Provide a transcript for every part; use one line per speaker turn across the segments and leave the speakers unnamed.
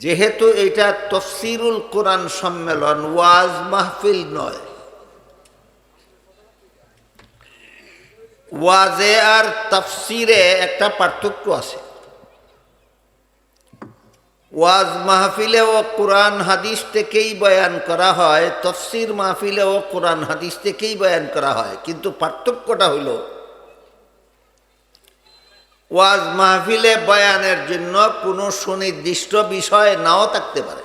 যেহেতু এটা তফসিরুল কোরআন সম্মেলন, ওয়াজ মাহফিল নয়। ওয়াজে আর তাফসিরে একটা পার্থক্য আছে। ওয়াজ মাহফিলেও কোরআন হাদিস থেকেই বয়ান করা হয়, তফসির মাহফিলেও কোরআন হাদিস থেকেই বয়ান করা হয়। কিন্তু পার্থক্যটা হইল ওয়াজ মাহফিলে বয়ানের জন্য কোনো সুনির্দিষ্ট বিষয় নাও থাকতে পারে।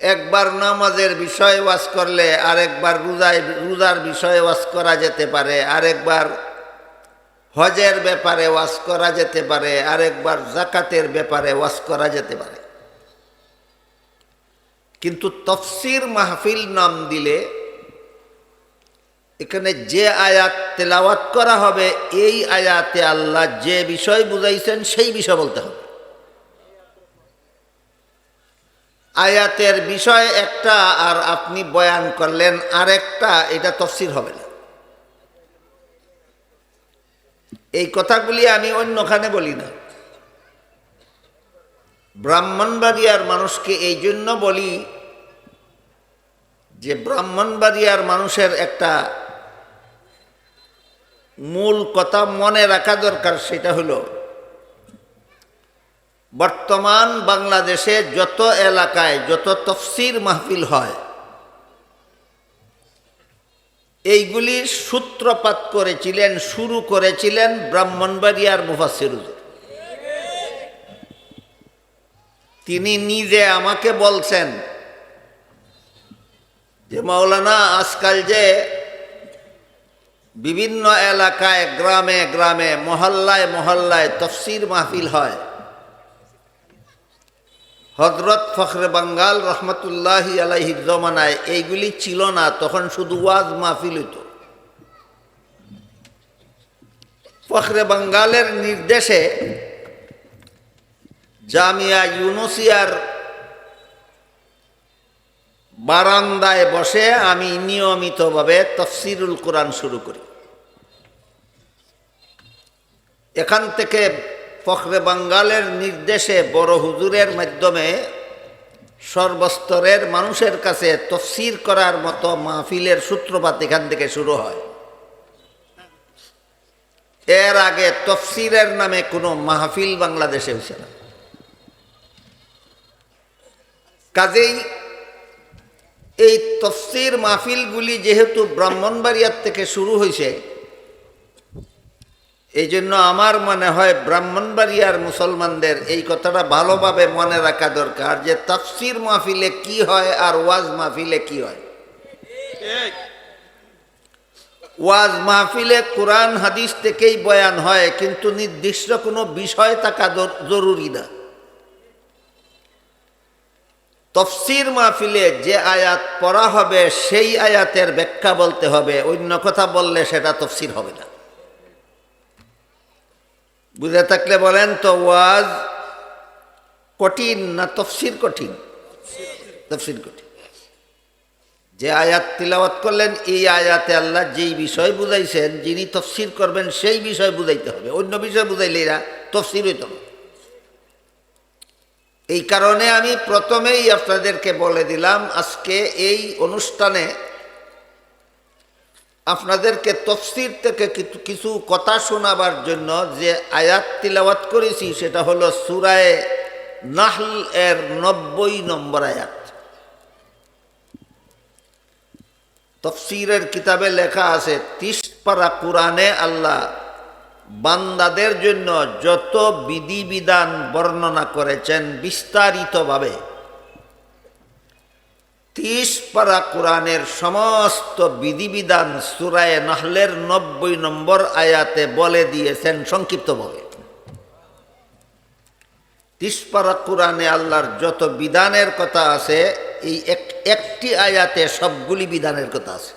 একবার নামাজের বিষয়ে ওয়াজ করলে আরেকবার রোজায়, রোজার বিষয়ে ওয়াজ করা যেতে পারে, আরেকবার হজের ব্যাপারে ওয়াজ করা যেতে পারে, আরেকবার জাকাতের ব্যাপারে ওয়াজ করা যেতে পারে। কিন্তু তফসির মাহফিল নাম দিলে এখানে যে আয়াত তেলাওয়াত করা হবে, এই আয়াতে আল্লাহ যে বিষয় বুঝাইছেন, সেই বিষয় বলতে হবে। আয়াতের বিষয় একটা আর আপনি বয়ান করলেন আরেকটা, এটা তফসির হবে না। এই কথাগুলি আমি অন্যখানে বলি না। ব্রাহ্মণবাড়িয়ার মানুষকে এই জন্য বলি যে, ব্রাহ্মণবাড়িয়ার মানুষের একটা মূল কথা মনে রাখা দরকার, সেটা হলো বর্তমান বাংলাদেশে যত এলাকায় যত তফসির মাহফিল হয়, এইগুলি সূত্রপাত করেছিলেন, শুরু করেছিলেন ব্রাহ্মণবাড়িয়ার মুফাসির তিনি নিজে আমাকে বলছেন যে, মাওলানা, আজকাল যে বিভিন্ন এলাকায়, গ্রামে গ্রামে, মহল্লায় মহল্লায় তফসির মাহফিল হয়। হজরত ফখরে বাঙ্গাল রহমতুল্লাহ আলাহি জমানায় এইগুলি ছিল না, তখন শুধু ওয়াজ মাহফিল হইত। ফখরে বাঙ্গালের নির্দেশে জামিয়া ইউনুসিয়ার বারান্দায় বসে আমি নিয়মিতভাবে তফসিরুল কোরআন শুরু করি। এখান থেকে ফখরে বাঙ্গালের নির্দেশে বড় হুজুরের মাধ্যমে সর্বস্তরের মানুষের কাছে তফসির করার মতো মাহফিলের সূত্রপাত এখান থেকে শুরু হয়। এর আগে তফসিরের নামে কোনো মাহফিল বাংলাদেশে হয়েছে না। কাজেই এই তফসির মাহফিলগুলি যেহেতু ব্রাহ্মণবাড়িয়ার থেকে শুরু হয়েছে এই জন্য আমার মনে হয় ব্রাহ্মণবাড়িয়ার মুসলমানদের এই কথাটা ভালোভাবে মনে রাখা দরকার যে তফসির মাহফিলে কি হয় আর ওয়াজ মাহফিলে কি হয়। ওয়াজ মাহফিলে কোরআন, হাদিস থেকেই বয়ান হয়, কিন্তু নির্দিষ্ট কোনো বিষয় থাকা জরুরি না। তফসির মাহফিলে যে আয়াত পড়া হবে, সেই আয়াতের ব্যাখ্যা বলতে হবে, অন্য কথা বললে সেটা তফসির হবে না। বুঝে থাকলে বলেন তো, ওয়াজ কঠিন না তফসির কঠিন? তফসির কঠিন। যে আয়াত তিলাওয়াত করলেন, এই আয়াতে আল্লাহ যেই বিষয় বুঝাইছেন, যিনি তফসির করবেন, সেই বিষয় বুঝাইতে হবে। অন্য বিষয় বুঝাইলে এরা তফসির হইত এই কারণে আমি প্রথমেই আপনাদেরকে বলে দিলাম, আজকে এই অনুষ্ঠানে আপনাদেরকে তফসির থেকে কিছু কথা শোনাবার জন্য যে আয়াত তিলাওয়াত করেছি, সেটা হলো সুরায় নাহল এর নব্বই নম্বর আয়াত। তফসিরের কিতাবে লেখা আছে, তিস পারা কোরআনে আল্লাহ বান্দাদের জন্য যত বিধিবিধান বর্ণনা করেছেন বিস্তারিতভাবে। তিস পারা কোরআনের সমস্ত বিধিবিধান সুরায় নাহলের নব্বই নম্বর আয়াতে বলে দিয়েছেন সংক্ষিপ্তভাবে। তিসপারা কোরআনে আল্লাহর যত বিধানের কথা আছে, এই একটি আয়াতে সবগুলি বিধানের কথা আছে।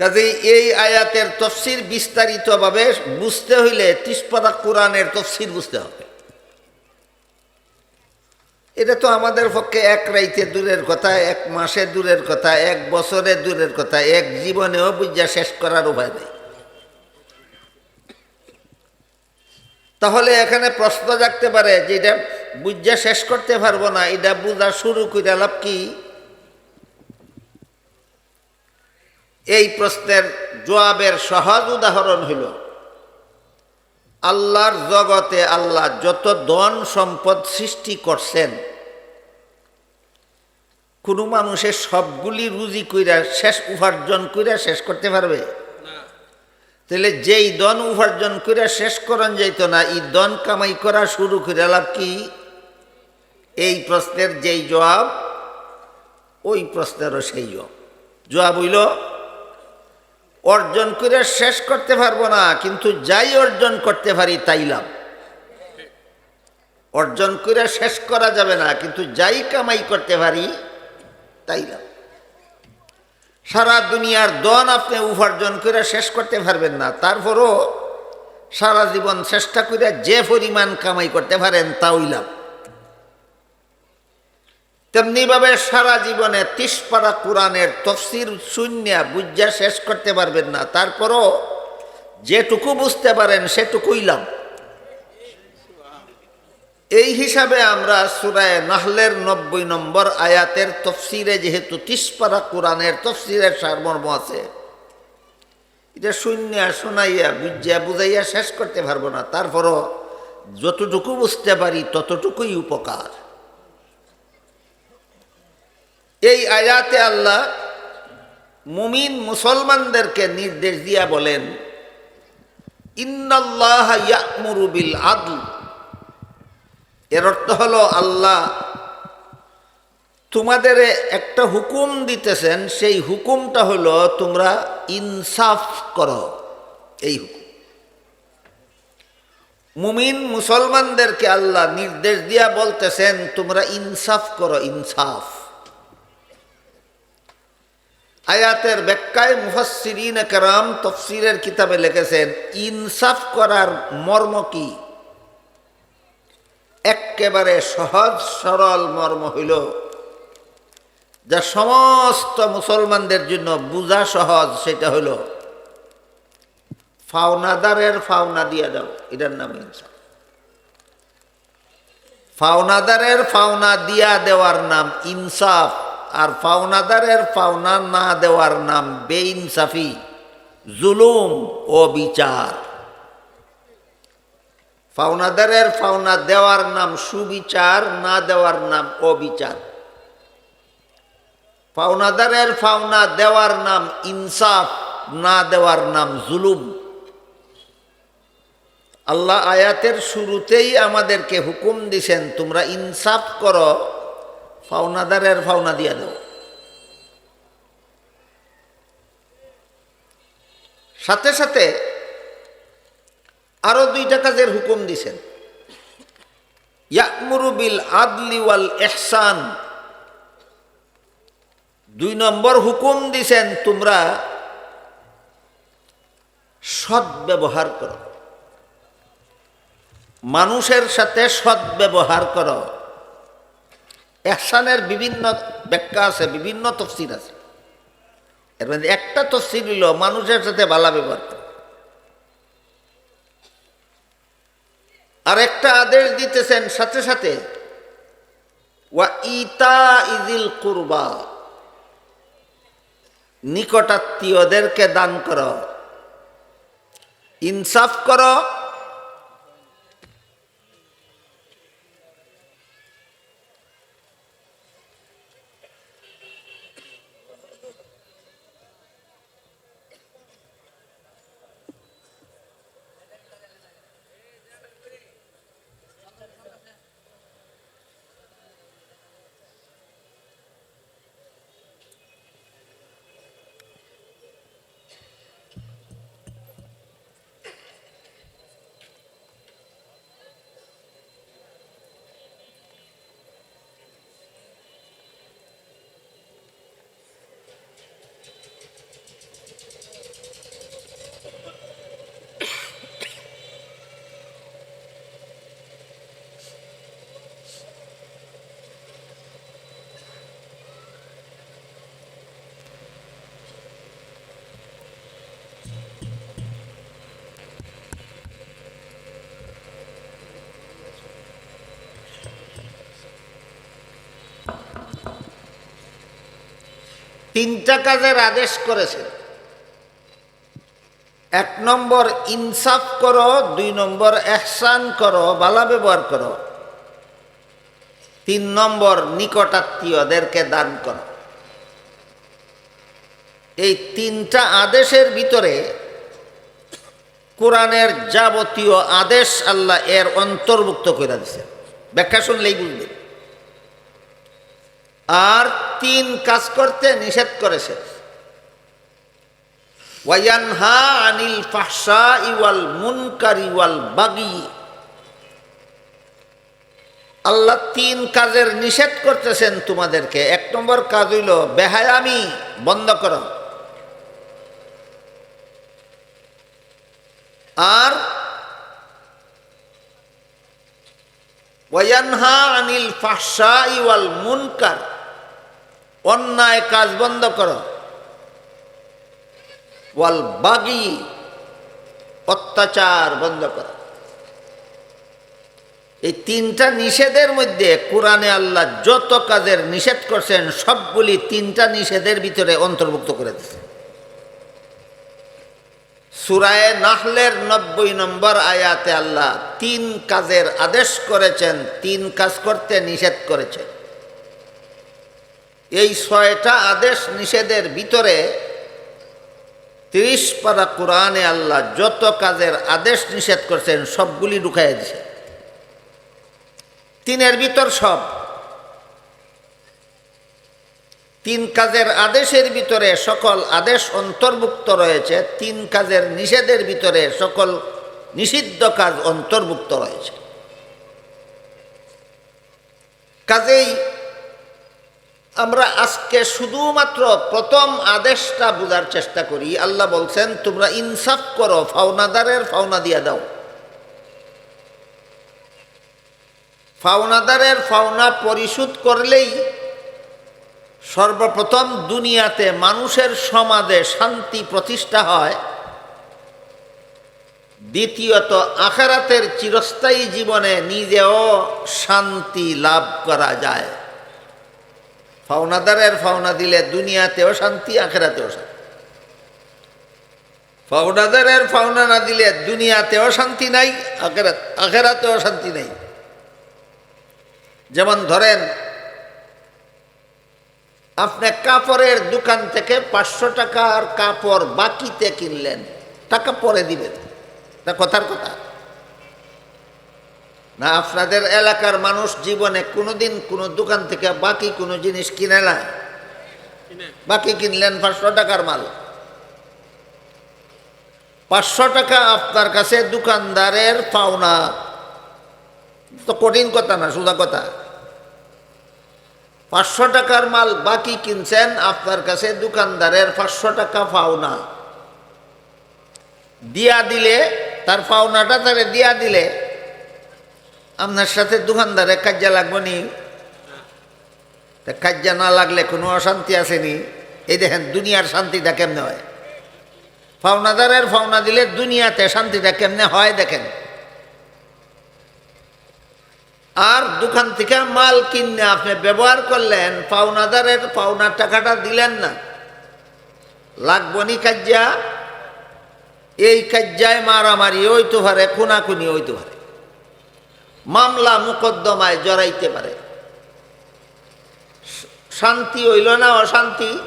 কাজেই এই আয়াতের তফসির বিস্তারিতভাবে বুঝতে হইলে তিসপারা কোরআনের তফসির বুঝতে হবে। এটা তো আমাদের পক্ষে এক রাইতে দূরের কথা, এক মাসে দূরের কথা, এক বছরে দূরের কথা, এক জীবনেও বুঝা শেষ করার উপায় নেই। তাহলে এখানে প্রশ্ন জাগতে পারে যে এটা বুঝা শেষ করতে পারব না, এটা বুঝা শুরু করে লাভ কি? এই প্রশ্নের জবাবের সহজ উদাহরণ হইল, আল্লাহর জগতে আল্লাহ যত ধন সম্পদ সৃষ্টি করছেন কোনো মানুষের সবগুলি রুজি কইরা শেষ উপার্জন কইরা শেষ করতে পারবে? তাহলে যেই দন উপার্জন করে শেষ করন যাইত না এই দন কামাই করা শুরু করে লাভ কি? এই প্রশ্নের যেই জবাব ওই প্রশ্নেরও সেই জবাব। জবাব হইল অর্জন করে শেষ করতে পারব না কিন্তু যাই অর্জন করতে পারি তাই লাভ। অর্জন করে শেষ করা যাবে না কিন্তু যাই কামাই করতে পারি তাই লাভ সারা দুনিয়ার দন আপনি উপার্জন করে শেষ করতে পারবেন না, তারপরও সারা জীবন চেষ্টা করে যে পরিমাণ কামাই করতে পারেন তাই লাভ। তেমনিভাবে সারা জীবনে তিসপাড়া কোরআনের তফসির শূন্য বুঝা শেষ করতে পারবেন না, তারপরও যেটুকু বুঝতে পারেন সেটুকুই লাভ। এই হিসাবে আমরা সুরায় নাহলের নব্বই নম্বর আয়াতের তফসিরে যেহেতু তিসপাড়া কোরআনের তফসিরের সারমর্ম আছে, এটা শূন্য শোনাইয়া, বুঝিয়া বুঝাইয়া শেষ করতে পারব না। তারপরও যতটুকু বুঝতে পারি ততটুকুই উপকার। এই আয়াতে আল্লাহ মুমিন মুসলমানদেরকে নির্দেশ দিয়া বলেন, ইন্নাল্লাহ ইয়ামুরু বিল আদল। এর অর্থ হলো আল্লাহ তোমাদের একটা হুকুম দিতেছেন, সেই হুকুমটা হলো তোমরা ইনসাফ করো। এই হুকুম। মুমিন মুসলমানদেরকে আল্লাহ নির্দেশ দিয়া বলতেছেন, তোমরা ইনসাফ করো, ইনসাফ। আয়াতের ব্যাখ্যায় মুফাসিরিন কারাম তফসিরের কিতাবে লিখেছেন, ইনসাফ করার মর্ম কি? একেবারে সহজ সরল মর্ম হইল যা সমস্ত মুসলমানদের জন্য বুঝা সহজ, সেটা হইল ফাওনাদারের ফাওনা দিয়া দাও, এটার নাম ইনসাফ ফাওনাদারের ফাওনা দিয়া দেওয়ার নাম ইনসাফ, আর ফাওনাদারের ফাওনা না দেওয়ার নাম বেইনসাফি, জুলুম ও বিচার। ফাওনাদারের ফাওনা দেওয়ার নাম সুবিচার, না দেওয়ার নাম অবিচার। ফাওনাদারের ফাওনা দেওয়ার নাম ইনসাফ, না দেওয়ার নাম জুলুম। আল্লাহ আয়াতের শুরুতেই আমাদেরকে হুকুম দিছেন, তোমরা ইনসাফ করো ফাওনাদারের ফাওনা দিয়া দাও। সাথে সাথে আরও দুইটা কাজের হুকুম দিছেন। বিল আদলি ওয়াল এহসান দুই নম্বর হুকুম দিছেন তোমরা সৎ ব্যবহার করো। মানুষের সাথে সৎ ব্যবহার করো। এহসানের বিভিন্ন ব্যাখ্যা আছে, বিভিন্ন তফসির আছে। এর মধ্যে একটা তফসির হইল মানুষের সাথে ভালো ব্যবহার করো। আর একটা আদেশ দিতেছেন সাথে সাথে। ওয়া ইতা ইদিল কুরবা। নিকটাত্মীয়দেরকে দান করো। ইনসাফ করো। তিনটা কাজের আদেশ করেছেন এক নম্বর ইনসাফ করো, দুই নম্বর এহসান করো, বালা ব্যবহার করো। তিন নম্বর নিকটাত্মীয়দেরকে দান করো। এই তিনটা আদেশের ভিতরে কোরআনের যাবতীয় আদেশ আল্লাহ এর অন্তর্ভুক্ত করে দিছে ব্যাখ্যা শুনলেই বুঝবে আর তিন কাজ করতে নিষেধ করেছে। ওয়ায়ানহা আনিল ফাহসা ইওয়াল মুনকার ইওয়াল বাগি। আল্লাহ তিন কাজের নিষেধ করতেছেন তোমাদেরকে। এক নম্বর কাজ হইল বেহায়ামি বন্ধ করো। আর ওয়ানহা আনিল ফাহসা ইওয়াল মুনকার। অন্যায় কাজ বন্ধ করো। ওয়াল বাগি, অত্যাচার বন্ধ করো। এই তিনটা নিষেধের মধ্যে কোরআনে আল্লাহ যত কাজের নিষেধ করছেন, সবগুলি তিনটা নিষেধের ভিতরে অন্তর্ভুক্ত করে দিয়েছে। সুরায় নাহলের নব্বই নম্বর আয়াতে আল্লাহ তিন কাজের আদেশ করেছেন, তিন কাজ করতে নিষেধ করেছেন। এই ছয়টা আদেশ নিষেধের ভিতরে তিরিশ পারা কোরআনে আল্লাহ যত কাজের আদেশ নিষেধ করছেন, সবগুলি ঢুকাই দিছে। তিনের ভিতর সব। তিন কাজের আদেশের ভিতরে সকল আদেশ অন্তর্ভুক্ত রয়েছে, তিন কাজের নিষেধের ভিতরে সকল নিষিদ্ধ কাজ অন্তর্ভুক্ত রয়েছে। কাজেই আমরা আজকে শুধুমাত্র প্রথম আদেশটা বোঝার চেষ্টা করি। আল্লাহ বলছেন, তোমরা ইনসাফ করো, ফাওনাদারের ফাওনা দিয়া দাও। ফাওনাদারের ফাওনা পরিশোধ করলেই সর্বপ্রথম দুনিয়াতে মানুষের সমাজে শান্তি প্রতিষ্ঠা হয়। দ্বিতীয়ত, আখারাতের চিরস্থায়ী জীবনে নিজেও শান্তি লাভ করা যায়। ফাওনাদারের ফাওনা দিলে দুনিয়াতেও শান্তি, আখেরাতেও শান্তি। ফাওনাদারের ফাওনা না দিলে দুনিয়াতেও শান্তি নাই, আখেরাত, আখেরাতেও শান্তি নাই। যেমন ধরেন, আপনি কাপড়ের দোকান থেকে পাঁচশো টাকার কাপড় বাকিতে কিনলেন, টাকা পরে দিবেন। কথার কথা। না, আপনাদের এলাকার মানুষ জীবনে কোনোদিন কোনো দোকান থেকে বাকি কোনো জিনিস কিনে না বাকি কিনলেন পাঁচশো টাকার মাল। পাঁচশো টাকা আপনার কাছে দোকানদারের পাওনা। তো কঠিন কথা না, সোজা কথা। পাঁচশো টাকার মাল বাকি কিনছেন, আপনার কাছে দোকানদারের পাঁচশো টাকা পাওনা। দিয়া দিলে, তার পাওনাটা তারে দিয়া দিলে আপনার সাথে দোকানদারে কাজ্যা লাগবো নি? তা না লাগলে কোনো অশান্তি আসেনি এই দেখেন, দুনিয়ার শান্তিটা কেমনে হয়? ফাওনাদারের ফাওনা দিলে দুনিয়াতে শান্তিটা কেমনে হয় দেখেন। আর দোকান থেকে মাল কিনে আপনি ব্যবহার করলেন পাওনাদারের পাওনার টাকাটা দিলেন না। লাগবনি কাজ্যা এই কাজ্যায় মারামারি হইতে পারে খুনাখুনি হইতে পারে মামলা মুকদ্দমায় জড়াইতে পারে। শান্তি হইল না অশান্তি?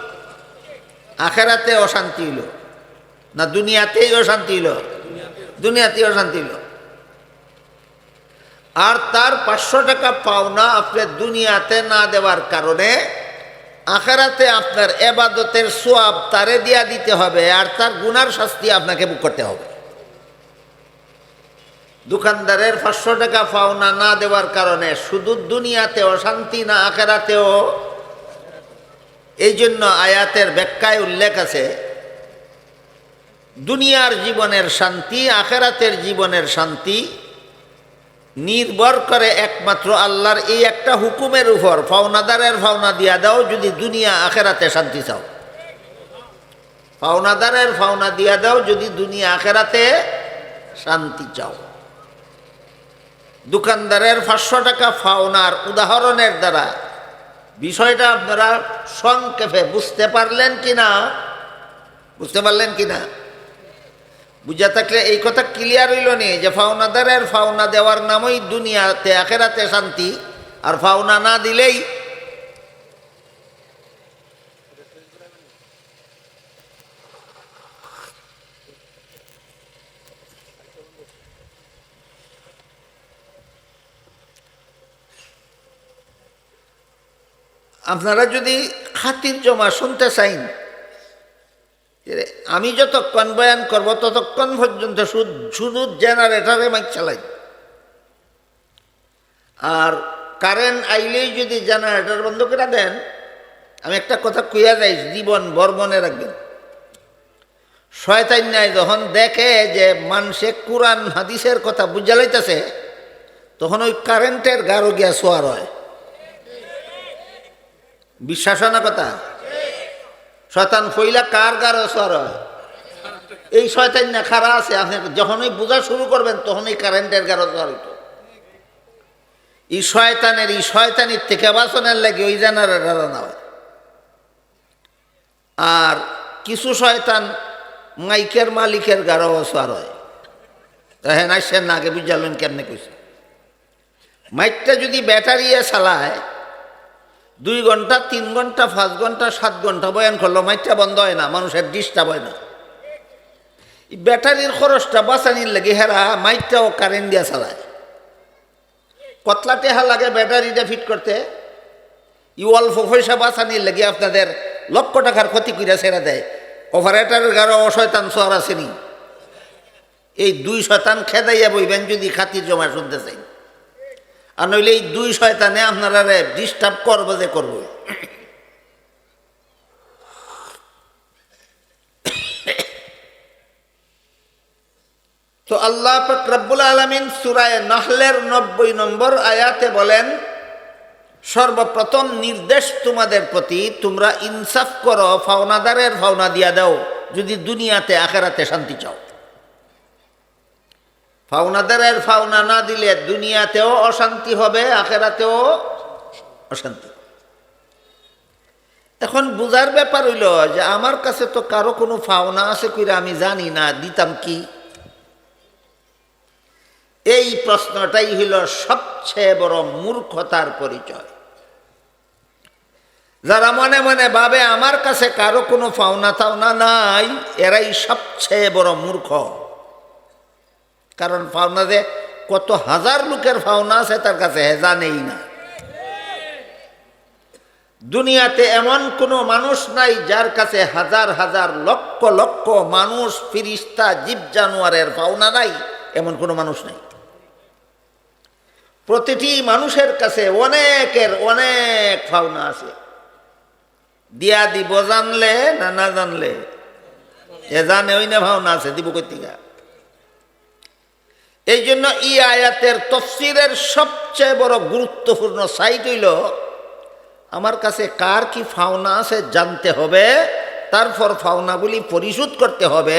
আখেরাতে অশান্তি হইল। না দুনিয়াতেই অশান্তি হইল? দুনিয়াতেই অশান্তি হইল। আর তার পাঁচশো টাকা পাওনা আপনার দুনিয়াতে না দেওয়ার কারণে আখেরাতে আপনার এবাদতের সোয়াব তারে দিয়া দিতে হবে আর তার গুনার শাস্তি আপনাকে বুক করতে হবে। দোকানদারের পাঁচশো টাকা পাওনা না দেওয়ার কারণে শুধু দুনিয়াতে অশান্তি না আখেরাতেও। এই জন্য আয়াতের ব্যাখ্যায় উল্লেখ আছে, দুনিয়ার জীবনের শান্তি, আখেরাতের জীবনের শান্তি নির্ভর করে একমাত্র আল্লাহর এই একটা হুকুমের উপর। ফাওনাদারের ফাওনা দিয়া দাও যদি দুনিয়া, আখেরাতে শান্তি চাও। ফাওনাদারের ফাওনা দিয়া দাও যদি দুনিয়া, আখেরাতে শান্তি চাও। দোকানদারের পাঁচশো টাকা ফাওনার উদাহরণের দ্বারা। বিষয়টা আপনারা সংক্ষেপে বুঝতে পারলেন কি না বুঝতে পারলেন কি না বুঝা থাকলে এই কথা ক্লিয়ার হইল নি যে ফাওনাদারের ফাওনা দেওয়ার নামই দুনিয়াতে একেরাতে শান্তি, আর ফাওনা না দিলেই আপনারা যদি খাতির জমা শুনতে চাইন আমি যতক্ষণ বয়ান করব ততক্ষণ পর্যন্ত শুধু জেনারেটারে মাইক চালাই। আর কারেন্ট আইলেই যদি জেনারেটর বন্ধ করে দেন, আমি একটা কথা কইয়া যাই, জীবন বর মনে রাখবেন। শয়তান নাই যখন দেখে যে মানুষে কোরআন, হাদিসের কথা বুঝা লাইতেছে, তখন ওই কারেন্টের গারো গিয়া শোয়ার হয়। বিশ্বাস হয় না কথা? শয়তান ফইলা কার শোয়ার হয় এই শয়তান না খারা আছে, আপনি যখনই বোঝা শুরু করবেন তখনই কারেন্টের শোয়ার হইতো। এই শয়তানের, এই শয়তানির থেকে বাঁচনের লাগে ওই জেনারেটার না হয়। আর কিছু শয়তান মাইকের মালিকের গাঢ় শোয়ার হয়। হ্যাঁ না সে না, আগে বুঝালেন কেমনে কইছে। মাইকটা যদি ব্যাটারিয়ে চালায় দুই ঘণ্টা, তিন ঘণ্টা, পাঁচ ঘণ্টা, সাত ঘণ্টা বয়ান করল মাইকটা বন্ধ হয় না, মানুষের ডিস্টার্ব হয় না। ব্যাটারির খরচটা বাঁচানির লাগে হেরা মাইকটাও কারেন্ট দিয়া চালায়। কতলা টেহা লাগে ব্যাটারিটা ফিট করতে ই অল্প পয়সা বাঁচানির লাগে আপনাদের লক্ষ টাকার ক্ষতি করিয়া ছেড়ে দেয়। অপারেটারের গারো অশয়তান সোয়ার আসেনি। এই দুই শতান খেদাইয়া বইবেন যদি খাতির জমা শুনতে চাই। আর নইলে এই দুই শয়তানে আপনারা ডিস্টার্ব করব যে করব। তো আল্লাহ রব্বুল আলমিন সুরায় নাহলের নব্বই নম্বর আয়াতে বলেন, সর্বপ্রথম নির্দেশ তোমাদের প্রতি তোমরা ইনসাফ করো, ফাওনাদারের ফাওনা দিয়া দাও, যদি দুনিয়াতে, আখেরাতে শান্তি চাও। ফাওনাদারের ফাওনা না দিলে দুনিয়াতেও অশান্তি হবে, আখেরাতেও অশান্তি। এখন বুঝার ব্যাপার হইল যে আমার কাছে তো কারও কোনো ফাওনা আছে কইরা আমি জানি না, দিতাম কি? এই প্রশ্নটাই হইল সবচেয়ে বড় মূর্খতার পরিচয়। যারা মনে মনে ভাবে আমার কাছে কারও কোনো ফাওনা তাওনা নাই, এরাই সবচেয়ে বড় মূর্খ। কারণ ফাওনা যে কত হাজার লোকের ফাওনা আছে তার কাছে হেজা নেই না। দুনিয়াতে এমন কোনো মানুষ নাই যার কাছে হাজার হাজার লক্ষ লক্ষ মানুষ, ফিরিস্তা, জীব জানোয়ারের ফাওনা নাই, এমন কোনো মানুষ নাই। প্রতিটি মানুষের কাছে অনেকের অনেক ফাওনা আছে। দিয়া দিব জানলে না না জানলে? এ জানে ওই না ভাওনা আছে, দিব কর্তিকা এই জন্য ই আয়াতের তফসিরের সবচেয়ে বড় গুরুত্বপূর্ণ সাইট হইল, আমার কাছে কার কি ফাওনা আছে জানতে হবে, তারপর ফাওনাগুলি পরিশোধ করতে হবে,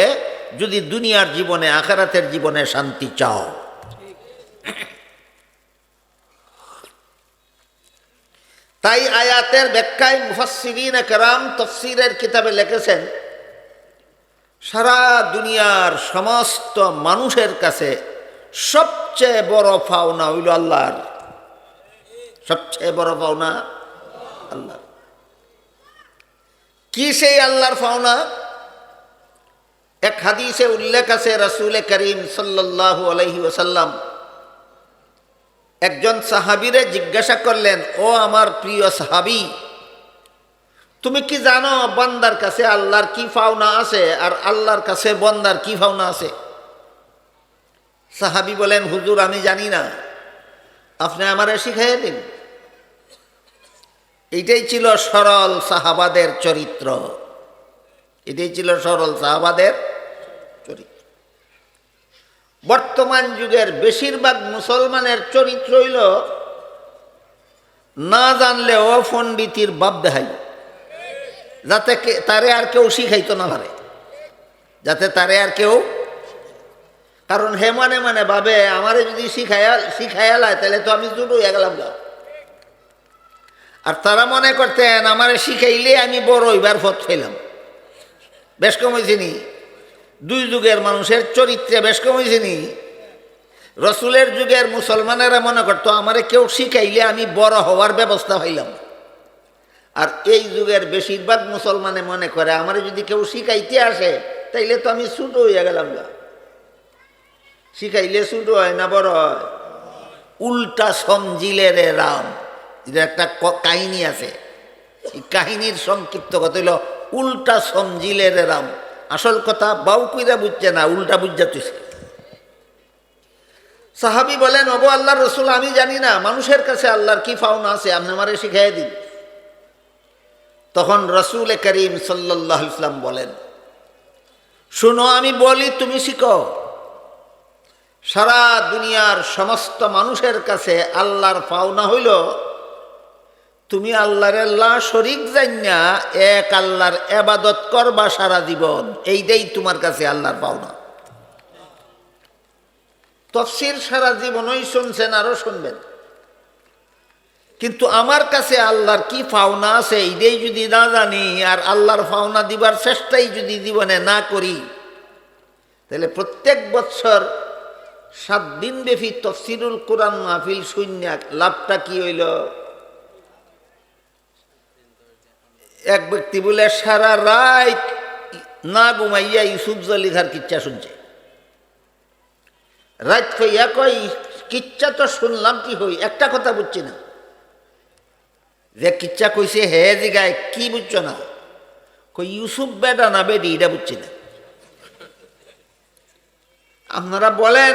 যদি দুনিয়ার জীবনে, আখারাতের জীবনে শান্তি চাও। তাই আয়াতের ব্যাখ্যায় মুফাসিরিন কেরাম তফসিরের কিতাবে লিখেছেন, সারা দুনিয়ার সমস্ত মানুষের কাছে সবচেয়ে বড় পাওনা হইল আল্লাহর। সবচেয়ে বড় পাওনা আল্লাহ কি সেই আল্লাহর পাওনা এক হাদিসে উল্লেখ আছে, রসুল করিম সাল্লাহ আলহি ওসাল্লাম একজন সাহাবিরে জিজ্ঞাসা করলেন, ও আমার প্রিয় সাহাবি, তুমি কি জানো বন্দার কাছে আল্লাহর কি ফাওনা আছে আর আল্লাহর কাছে বন্দার কি ফাওনা আছে? সাহাবি বলেন, হুজুর, আমি জানি না। আপনি আমারে শিখাইয়া দিন। এটাই ছিল সরল সাহাবাদের চরিত্র। এটাই ছিল সরল সাহাবাদের চরিত্র। বর্তমান যুগের বেশিরভাগ মুসলমানের চরিত্র হইল, না জানলেও পণ্ডিতির বাপ দেখাই যাতে তারে আর কেউ শিখাইতো না পারে যাতে তারে আর কেউ কারণ হে মানে মানে ভাবে আমারে যদি শিখাইয়া শিখাইয়া লায় তাহলে তো আমি ছোট হয়ে গেলাম না আর তারা মনে করতেন, আমার শিখাইলে আমি বড় এবার ফত ফেলাম বেশ কম দুই যুগের মানুষের চরিত্রে বেশ কম রসুলের যুগের মুসলমানেরা মনে করতো, আমারে কেউ শিখাইলে আমি বড় হওয়ার ব্যবস্থা হইলাম আর এই যুগের বেশিরভাগ মুসলমানে মনে করে, আমারে যদি কেউ শিখাইতে আসে, তাইলে তো আমি ছোট হইয়া গেলাম না শিখাইলে ছোট হয় না বড় হয়? উল্টা সমজিলে রে রাম। এটা একটা কাহিনী আছে। এই কাহিনীর সংক্ষিপ্ত কথা হইল, উল্টা সমজিলে রে রাম। আসল কথা বাউ কইরা বুঝছে না, উল্টা বুঝা তুই সাহাবি বলেন ওগো আল্লাহ রসুল, আমি জানি না, মানুষের কাছে আল্লাহর কি ফাউনা আছে, আপনি আমারে শিখাই দিন। তখন রসুল করিম সাল্লাহ ইসলাম বলেন, শুনো, আমি বলি, তুমি শিখো। সারা দুনিয়ার সমস্ত মানুষের কাছে আল্লাহর পাওনা হইল, তুমি আল্লাহর আল্লাহ শরিক জান্না এক আল্লাহর এবাদত করবা সারা জীবন। এইটাই তোমার কাছে আল্লাহর পাওনা। তফসির সারা জীবনই শুনছেন আরও শুনবেন। কিন্তু আমার কাছে আল্লাহর কি পাওনা আছে এইটাই যদি না জানি, আর আল্লাহর পাওনা দিবার চেষ্টাই যদি জীবনে না করি, তাহলে প্রত্যেক বৎসর সাত দিন ব্যাপী তফসিরুল কোরআন মাহফিল শূন্য লাভটা কি হইল? এক ব্যক্তি বলে, সারা রাত না ঘুমাইয়া ইউসুফ জলিখার কিচ্ছা শুনছে। রাত হইয়া কই কিচ্ছা তো শুনলাম কি হই? একটা কথা বুঝছি না। যে কিচ্ছা কইছে, হে জিগায়, কি বুঝছ না? কই, ইউসুফ বেটা না বেডি এটা বুঝছি না। আপনারা বলেন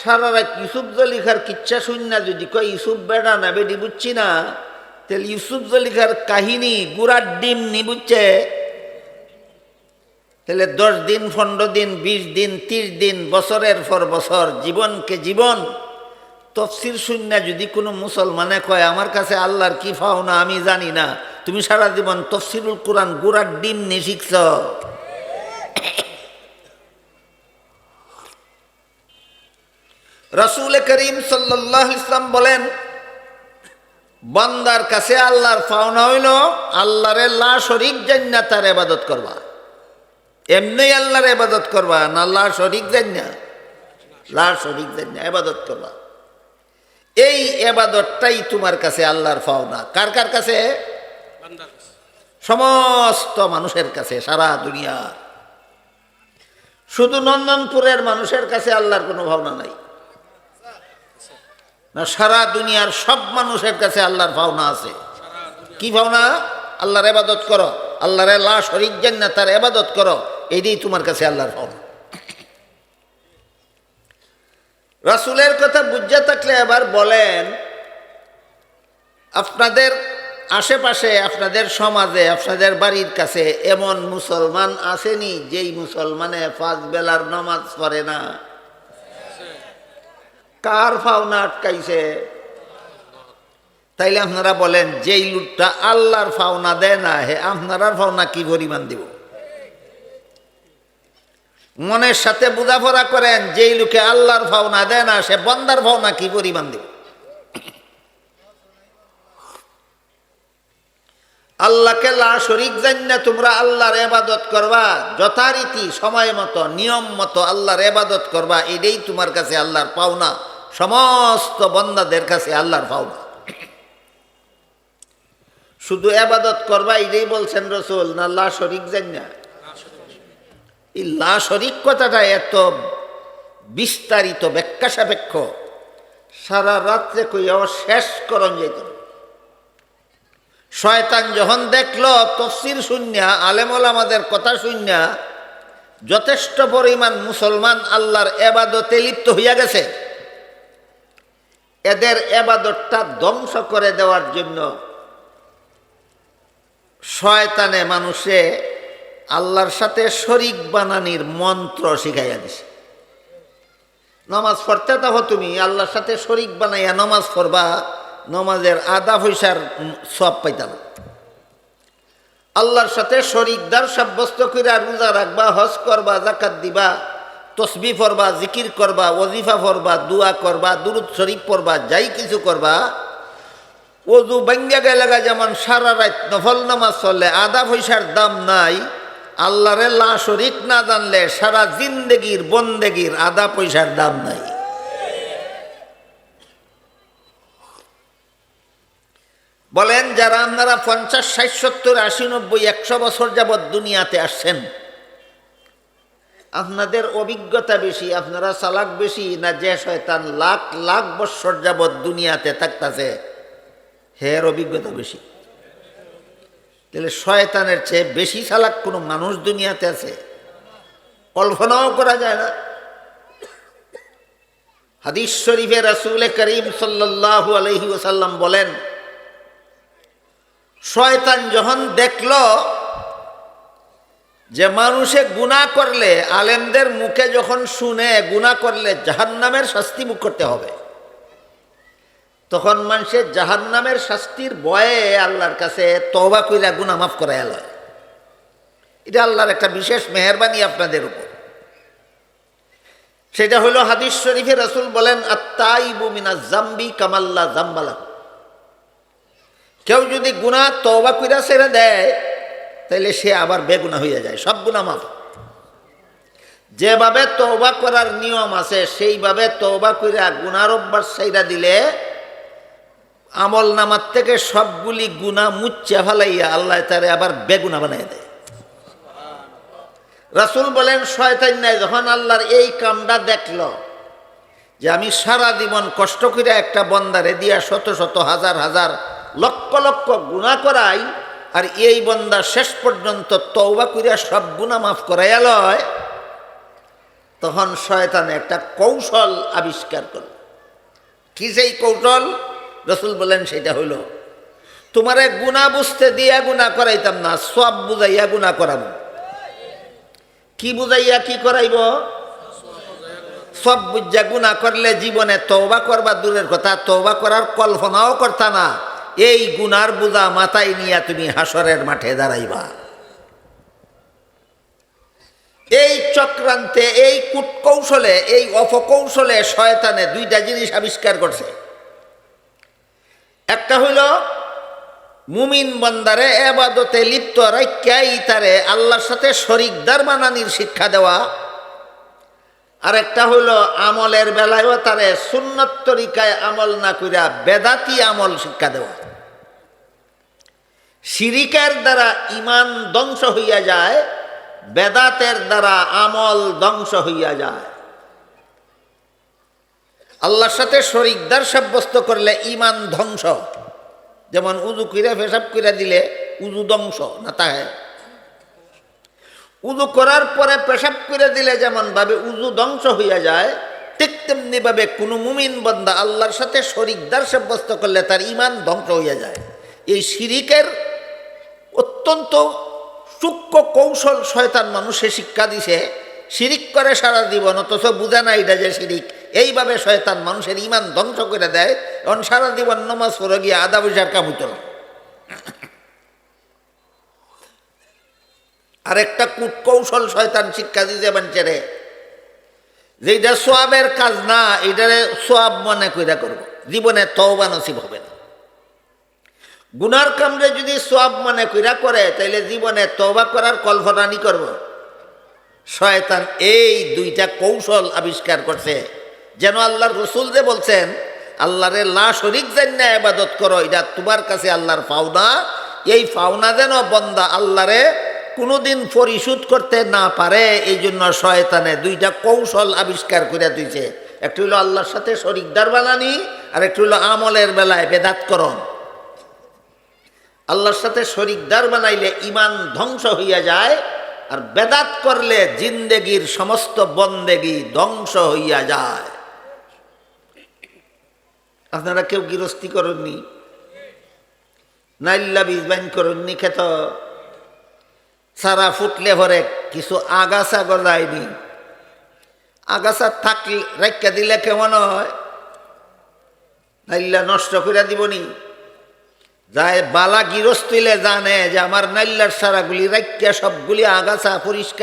সারা রাত ইউসুফ জলিখার কিচ্ছা শুননা যদি কয় ইউসুফ বেড়া না বেডি বুঝছি না, তাহলে ইউসুফ জলিখার কাহিনী গুড়ার ডিম নি বুঝছে? তাহলে দশ দিন, পনেরো দিন, বিশ দিন, ত্রিশ দিন, বছরের পর বছর, জীবনকে জীবন, তফসির শূন্য যদি কোনো মুসলমানে কয়, আমার কাছে আল্লাহর কি ফাও না আমি জানি না, তুমি সারা জীবন তফসিরুল কোরআন গুড়ার ডিম নি শিখছ। রসুল করিম সাল্লাহ ইসলাম বলেন বান্দার কাছে আল্লাহর পাওনা হইল আল্লাহরে লা শরিক জান্না তার এবাদত করবা। এমনি আল্লাহর এবাদত করবা না লা শরিক জান্না লা শরিক জান্না এবাদত করবা। এই এবাদতটাই তোমার কাছে আল্লাহর পাওনা। কার কার কাছে? সমস্ত মানুষের কাছে সারা দুনিয়া শুধু নন্দনপুরের মানুষের কাছে আল্লাহর কোনো ভাবনা নাই। না, সারা দুনিয়ার সব মানুষের কাছে আল্লাহর ভাবনা আছে। কি ভাবনা আল্লাহর এবাদত করো। আল্লাহর শরিক না তার এবাদত করো। এইটাই তোমার কাছে আল্লাহর ভাবনা রাসুলের কথা বুঝে থাকলে এবার বলেন, আপনাদের আশেপাশে, আপনাদের সমাজে, আপনাদের বাড়ির কাছে এমন মুসলমান আসেনি যেই মুসলমানে পাঁচ বেলার নামাজ পড়ে না। কার ফাওনা আটকাইছে? তাইলে আপনারা বলেন, যেই লুটটা আল্লাহর ফাওনা দেয় না, হে আপনারার ফাওনা কি পরিমাণ দিব? মনের সাথে বোঝাপড়া করেন, যেই লোকে আল্লাহর ফাওনা দেয় না, সে বন্দার ফাওনা কি পরিমাণ দিব? আল্লাহকে লা শরিক জান্না তোমরা আল্লাহর এবাদত করবা, যথারীতি সময় মতো, নিয়ম মতো আল্লাহর এবাদত করবা, এটাই তোমার কাছে আল্লাহর পাওনা। সমস্ত বন্দাদের কাছে আল্লাহর পাওনা। শুধু এবাদত করবা, এটাই বলছেন রসুল, না লা শরিক জান্না এই লা শরিক কথাটা এত বিস্তারিত ব্যাখ্যা সাপেক্ষ সারা রাত্রে কইয়াও শেষ করণ যেত শয়তান যখন দেখল, তফসির শূন্য আলেমল আমাদের কথা শূন্য, যথেষ্ট পরিমাণ মুসলমান আল্লাহর এবাদতে লিপ্ত হইয়া গেছে। এদের এবাদতটা ধ্বংস করে দেওয়ার জন্য শয়তানে মানুষে আল্লাহর সাথে শরিক বানানির মন্ত্র শিখাইয়া দিছে। নমাজ পড়তে তাহ তুমি, আল্লাহর সাথে শরিক বানাইয়া নমাজ পড়বা, নমাজের আদা পয়সার সব পাইতাম আল্লাহর সাথে শরিকদার সাব্যস্ত করে রোজা রাখবা, হজ করবা জাকাত দিবা তসবি পড়বা, জিকির করবা, ওজিফা পড়বা, দুয়া করবা, দুরুদ শরীফ পড়বা, যাই কিছু করবা অজু বাঙ্গা গেলেগা যেমন সারা রাত নফল নামাজ চলে আধা পয়সার দাম নাই, আল্লাহরে লা শরিক না জানলে সারা জিন্দেগির বন্দেগির আধা পয়সার দাম নাই। বলেন, যারা আপনারা পঞ্চাশ, ষাট, সত্তর, আশি, নব্বই, একশো বছর যাবৎ দুনিয়াতে আসছেন আপনাদের অভিজ্ঞতা বেশি, আপনারা চালাক বেশি না যে শয়তান লাখ লাখ বৎসর যাবৎ দুনিয়াতে থাকতেছে, হের অভিজ্ঞতা বেশি। তাহলে শয়তানের চেয়ে বেশি চালাক কোনো মানুষ দুনিয়াতে আছে? কল্পনাও করা যায় না। হাদিস শরীফে রাসুল করিম সাল্লাহ আলহি ওসাল্লাম বলেন, শয়তান যখন দেখল যে মানুষে গুণা করলে, আলেমদের মুখে যখন শুনে গুণা করলে জাহান্নামের শাস্তি মুখ করতে হবে। তখন মানুষের জাহান্নামের শাস্তির বয়ে আল্লাহর কাছে তবা কইরা গুণা মাফ করা এল এটা আল্লাহর একটা বিশেষ মেহরবানি আপনাদের উপর। সেটা হলো হাদিস শরীফে রসুল বলেন আত্মাইবু মিনা জাম্বি কামাল্লা জাম্বালা কেউ যদি গুণা তবা কইরা ছেড়ে দেয় তাহলে সে আবার বেগুনা হইয়া যায়, সব গুণা মাফ। যেভাবে তওবা করার নিয়ম আছে, সেইভাবে তওবা কইরা গুনার অভ্যাস সেইরা দিলে আমল নামার থেকে সবগুলি গুণা মুচ্ছে ফেলাইয়া আল্লাহ তারে আবার বেগুনা বানাই দেয়। রাসুল বলেন, শয়তান নাই, যখন আল্লাহর এই কামটা দেখল যে আমি সারা জীবন কষ্ট করে একটা বন্দারে দিয়া শত শত হাজার হাজার লক্ষ লক্ষ গুণা করাই আর এই বন্দা শেষ পর্যন্ত তৌবা করিয়া সব গুণা মাফ করাইয়া লয়, তখন শয়তান একটা কৌশল আবিষ্কার করল। কি সেই কৌশল? রসুল বলেন সেটা হইল, তোমারে গুণা বুঝতে দিয়া গুণা করাইতাম না, সব বুঝাইয়া গুণা করাবো কি বুঝাইয়া কি করাইব? সব বুঝা গুণা করলে জীবনে তৌবা করবা দূরের কথা তৌবা করার কল্পনাও করতা না। এই গুনার বুঝা মাথায় নিয়ে তুমি হাসরের মাঠে দাঁড়াইবা। এই চক্রান্তে, এই কূটকৌশলে, এই অপকৌশলে শয়তানে দুইটা জিনিস আবিষ্কার করছে। একটা হইল, মুমিন বন্দারে এবাদতে লিপ্ত রাইক্যাই তারে আল্লাহর সাথে শরিকদার বানানির শিক্ষা দেওয়া। আর একটা হইল, আমলের বেলায়ও তারে সুন্নত তরিকায় আমল না কইরা বেদাতি আমল শিক্ষা দেওয়া। শিরিকের দ্বারা ইমান ধ্বংস হইয়া যায়, বেদাতের দ্বারা আমল ধ্বংস হইয়া যায়। আল্লাহর সাথে শরিকদার সাব্যস্ত করলে ইমান ধ্বংস। যেমন উজু কইরা ফেসাব কইরা দিলে উজু ধ্বংস, না তাহে উজু করার পরে পেশাব করে দিলে যেমন ভাবে উজু ধ্বংস হইয়া যায়, ঠিক তেমনি ভাবে কোনো মুমিন বন্দা আল্লাহর সাথে শরিকদার সাব্যস্ত করলে তার ইমান ধ্বংস হইয়া যায়। এই শিরিকের অত্যন্ত সূক্ষ্ম কৌশল শয়তান মানুষে শিক্ষা দিছে, শিরিক করে সারা জীবন, অথচ বুঝে না এটা যে শিরিক। এইভাবে শয়তান মানুষের ইমান ধ্বংস করে দেয় এখন সারা জীবন নমাজ পড়ে গিয়ে আদা পয়সার কামুত আরেকটা কূটকৌশল শয়তান শিক্ষা দিতে বাঞ্চেরে যেটা সোয়াবের কাজ না, এটারে সোয়াব মনে কইরা করব। জীবনে তওবা নসিব হবে না। গুনার কামরে যদি সব মনে কইরা করে, তাইলে জীবনে তওবা করার কল্পনানি করব? শয়তান এই দুইটা কৌশল আবিষ্কার করছে। যেন আল্লাহর রসুল যে বলছেন, আল্লাহরে লা শরিক জান্না ইবাদত করো, এটা তোমার কাছে আল্লাহর পাওনা। এই পাওনা যেন বন্দা আল্লাহরে কোনোদিন পরিশোধ করতে না পারে এই জন্য শয়তানে দুইটা কৌশল আবিষ্কার করে দিয়েছে। একটি হলো আল্লাহর সাথে শরিকদার বানানি আর একটু হলো আমলের বেলায় বেদাতকরণ। আল্লাহর সাথে শরিকদার বানাইলে ইমান ধ্বংস হইয়া যায়, আর বেদাত করলে জিন্দেগির সমস্ত বন্দেগি ধ্বংস হইয়া যায়। আপনারা কেউ গৃহস্থী করেননি? নাইল্লা বীজ বাইন করেননি খেত? সারা ফুটলে ভরে কিছু আগাছা গজায়নি। আগাছা থাকলে রেখা দিলে কেমন হয়? নাইল্লা নষ্ট করে দিবনি? যায় বালা গিরস্তিলে জানে যে আমার নাইল্লার সারাগুলি রাখিয়া সবগুলি আগাছা পরিষ্কার